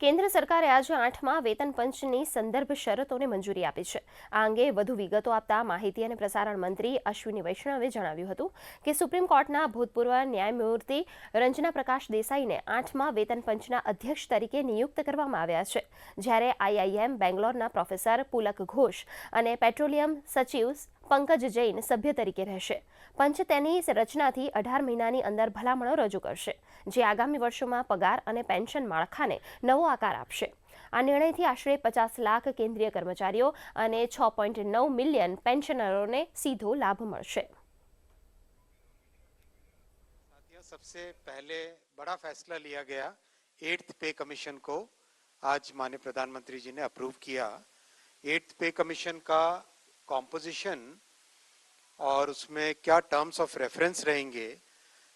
કેન્દ્ર સરકારે આજે આઠમાં વેતન પંચની સંદર્ભ શરતોને મંજૂરી આપી છે. આ અંગે વધુ વિગતો આપતા માહિતી અને પ્રસારણ મંત્રી અશ્વિની વૈષ્ણવે જણાવ્યું હતું કે સુપ્રીમ કોર્ટના ભૂતપૂર્વ ન્યાયમૂર્તિ રંજના પ્રકાશ દેસાઈને આઠમા વેતન પંચના અધ્યક્ષ તરીકે નિયુક્ત કરવામાં આવ્યા છે. જ્યારે આઈઆઈએમ બેંગ્લોરના પ્રોફેસર પુલક ઘોષ અને પેટ્રોલિયમ સચિવ પંકજ જૈન સભ્ય તરીકે રહેશે પંચ તેની રચનાથી અઢાર મહિનાની અંદર ભલામણો રજૂ કરશે જે આગામી વર્ષોમાં પગાર અને પેન્શન માળખાને નવો આકાર આપશે આ નિર્ણયથી આશરે પચાસ લાખ કેન્દ્રીય કર્મચારીઓ અને છ પોઈન્ટ નવ મિલિયન પેન્શનરોને સીધો લાભ મળશે साथियों सबसे पहले बड़ा फैसला लिया गया एट्थ पे कमीशन को आज माननीय प्रधानमंत्री जी ने अप्रूव किया एट्थ पे कमीशन का कॉम्पोजिशन और उसमें क्या टर्म्स ऑफ़ रेफरेंस रहेंगे,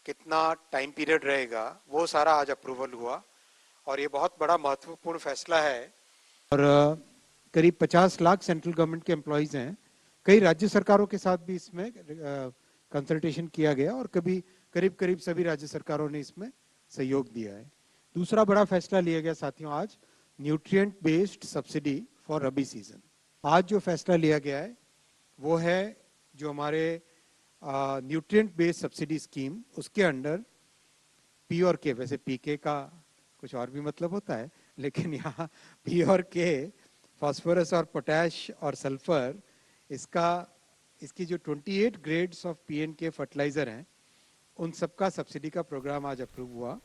कितना टाइम पीरियड रहेगा, वो सारा आज अप्रूवल हुआ और ये बहुत बड़ा महत्वपूर्ण फैसला है। और करीब 50 लाख सेंट्रल गवर्नमेंट के एम्प्लॉयज़ हैं। कई राज्य सरकारों के साथ भी इसमें कंसल्टेशन किया गया और कभी, करीब करीब सभी राज्य सरकारों ने इसमें सहयोग दिया है। दूसरा बड़ा फैसला लिया गया साथियों आज nutrient based subsidy for rabi season आज जो फैसला लिया गया है वो है जो हमारे न्यूट्रिएंट बेस्ड सब्सिडी स्कीम उसके अंडर पी और के वैसे पीके का कुछ और भी मतलब होता है, लेकिन यहाँ पी और के फॉस्फोरस और पोटैश और सल्फ़र इसका, इसकी जो 28 ग्रेड्स ऑफ़ पीएन के फर्टिलाइज़र हैं, उन सबका सब्सिडी का प्रोग्राम आज अप्रूव हुआ।